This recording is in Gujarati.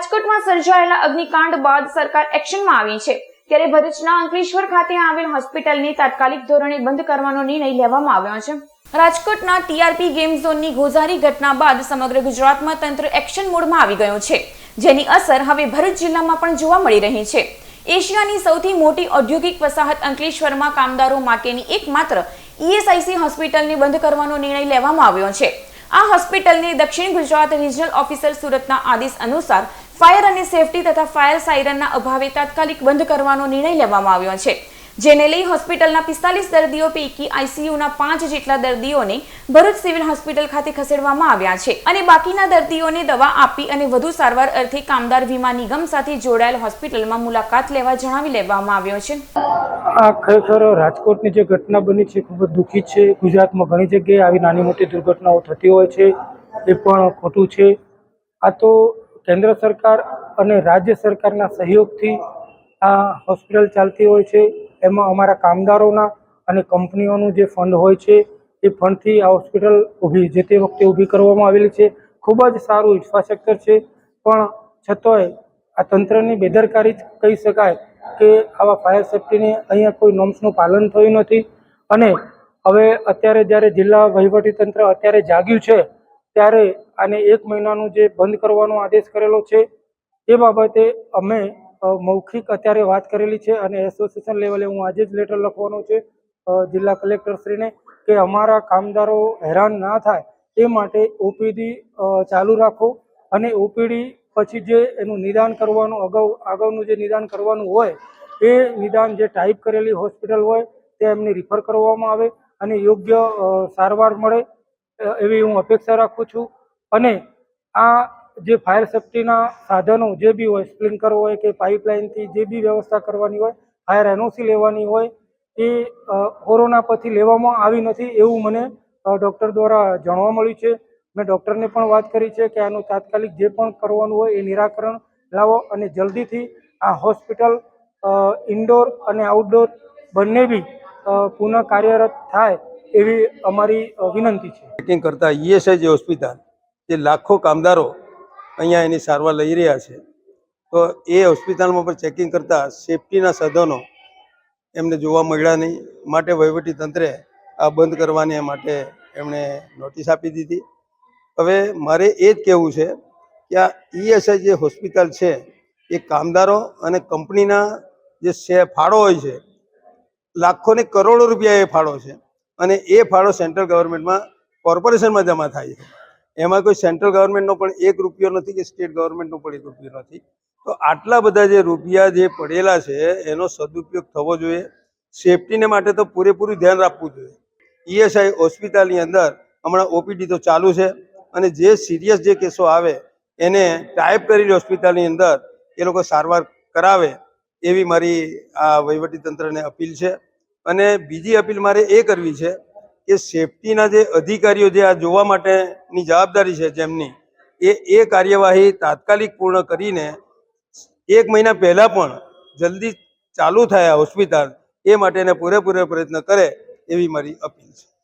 રાજકોટમાં સર્જાયેલા અગ્નિકાંડ બાદ સરકાર એક્શનમાં આવી છે. ત્યારે ભરૂચના અંકલેશ્વર ખાતે આવેલ હોસ્પિટલની તાત્કાલિક ધોરણે બંધ કરવાનો નિર્ણય લેવામાં આવ્યો છે. રાજકોટના ટીઆરપી ગેમ ઝોનની ગોઝારી ઘટના બાદ સમગ્ર ગુજરાતમાં તંત્ર એક્શન મોડમાં આવી ગયું છે. જેની અસર હવે ભરૂચ જિલ્લામાં પણ જોવા મળી રહી છે. એશિયાની સૌથી મોટી ઔદ્યોગિક વસાહત અંકલેશ્વરમાં કામદારો માટેની એકમાત્ર ઈએસઆઈસી હોસ્પિટલને બંધ કરવાનો નિર્ણય લેવામાં આવ્યો છે. આ હોસ્પિટલને દક્ષિણ ગુજરાત રિજનલ ઓફિસર સુરતના આદેશ અનુસાર ફાયર અને સેફટી તથા ફાયર સાયરનના અભાવે તાત્કાલિક બંધ કરવાનો નિર્ણય લેવામાં આવ્યો છે, જેને લઈ હોસ્પિટલના પિસ્તાલીસ દર્દીઓ પૈકી આઈસીયુના પાંચ જેટલા દર્દીઓને ભરૂચ સિવિલ હોસ્પિટલ ખાતે ખસેડવામાં આવ્યા છે અને બાકીના દર્દીઓને દવા આપી અને વધુ સારવાર અર્થે કામદાર વીમા નિગમ સાથે જોડાયેલ હોસ્પિટલમાં મુલાકાત લેવા જણાવી લેવામાં આવ્યો છે. આ ખરેખર રાજકોટની જે ઘટના બની છે, ખૂબ જ દુઃખી છે. ગુજરાતમાં ઘણી જગ્યાએ આવી નાની મોટી દુર્ઘટનાઓ થતી હોય છે, એ પણ ખોટું છે. આ તો કેન્દ્ર સરકાર અને રાજ્ય સરકારના સહયોગથી આ હોસ્પિટલ ચાલતી હોય છે. એમાં અમારા કામદારોના અને કંપનીઓનું જે ફંડ હોય છે, એ ફંડથી આ હોસ્પિટલ ઊભી, જે તે વખતે ઊભી કરવામાં આવેલી છે. ખૂબ જ સારું ઇન્ફ્રાસ્ટ્રક્ચર છે. પણ છતાંય આ તંત્રની બેદરકારી જ કહી શકાય કે આવા ફાયર સેફટીને અહીંયા કોઈ નોમ્સનું પાલન થયું નથી. અને હવે અત્યારે જ્યારે જિલ્લા વહીવટી તંત્ર અત્યારે જાગ્યું છે ત્યારે આને એક મહિનાનું જે બંધ કરવાનો આદેશ કરેલો છે, એ બાબતે અમે મૌખિક અત્યારે વાત કરેલી છે અને એસોસિએશન લેવલે હું આજે જ લેટર લખવાનો છે જિલ્લા કલેક્ટરશ્રીને કે અમારા કામદારો હેરાન ના થાય એ માટે ઓપીડી ચાલુ રાખો અને ઓપીડી પછી જે એનું નિદાન કરવાનું અગાઉ આગળનું જે નિદાન કરવાનું હોય, એ નિદાન જે ટાઈપ કરેલી હોસ્પિટલ હોય તે એમને રિફર કરવામાં આવે અને યોગ્ય સારવાર મળે એવી હું અપેક્ષા રાખું છું. અને આ જે ફાયર સેફ્ટીના સાધનો જે બી હોય સ્પ્રિંકર હોય કે પાઇપલાઇનથી જે બી વ્યવસ્થા કરવાની હોય, ફાયર એનઓસી લેવાની હોય, એ કોરોના પછી લેવામાં આવી નથી એવું મને ડૉક્ટર દ્વારા જાણવા મળ્યું છે. મેં ડૉક્ટરને પણ વાત કરી છે કે આનું તાત્કાલિક જે પણ કરવાનું હોય એ નિરાકરણ લાવો અને જલ્દીથી આ હોસ્પિટલ ઇન્ડોર અને આઉટડોર બંને બી પુનઃ કાર્યરત થાય એવી અમારી વિનંતી છે. ચેકિંગ કરતા ઈએસઆઈ જે હોસ્પિટલ, જે લાખો કામદારો અહીંયા એની સારવાર લઈ રહ્યા છે, તો એ હોસ્પિટલમાં પણ ચેકિંગ કરતા સેફટીના સાધનો એમને જોવા મળ્યા નહીં. માટે વહીવટી તંત્રે આ બંધ કરવાની માટે એમણે નોટિસ આપી દીધી. હવે મારે એ જ કહેવું છે કે આ ઈએસઆઈ જે હોસ્પિટલ છે, એ કામદારો અને કંપનીના જે ફાળો હોય છે લાખો ને કરોડો રૂપિયા એ ફાળો છે. અને એ ફાળો સેન્ટ્રલ ગવર્મેન્ટમાં કોર્પોરેશનમાં જમા થાય છે. એમાં કોઈ સેન્ટ્રલ ગવર્મેન્ટનો પણ એક રૂપિયો નથી કે સ્ટેટ ગવર્મેન્ટનો પણ એક રૂપિયો નથી. તો આટલા બધા જે રૂપિયા જે પડેલા છે, એનો સદુપયોગ થવો જોઈએ. સેફટીને માટે તો પૂરેપૂરું ધ્યાન રાખવું જોઈએ. ઈએસઆઈ હોસ્પિટલની અંદર હમણાં ઓપીડી તો ચાલુ છે અને જે સિરિયસ જે કેસો આવે, એને ટાઈપ કરીને હોસ્પિટલની અંદર એ લોકો સારવાર કરાવે એવી મારી આ વહીવટી તંત્રને અપીલ છે. અને બીજી અપીલ મારે એ કરવી છે કે સેફટીના જે અધિકારીઓ જે આ જોવા માટેની જવાબદારી છે જેમની, એ એ કાર્યવાહી તાત્કાલિક પૂર્ણ કરીને એક મહિના પહેલાં પણ જલ્દી ચાલુ થાય હોસ્પિટલ, એ માટેને પૂરેપૂરો પ્રયત્ન કરે એવી મારી અપીલ છે.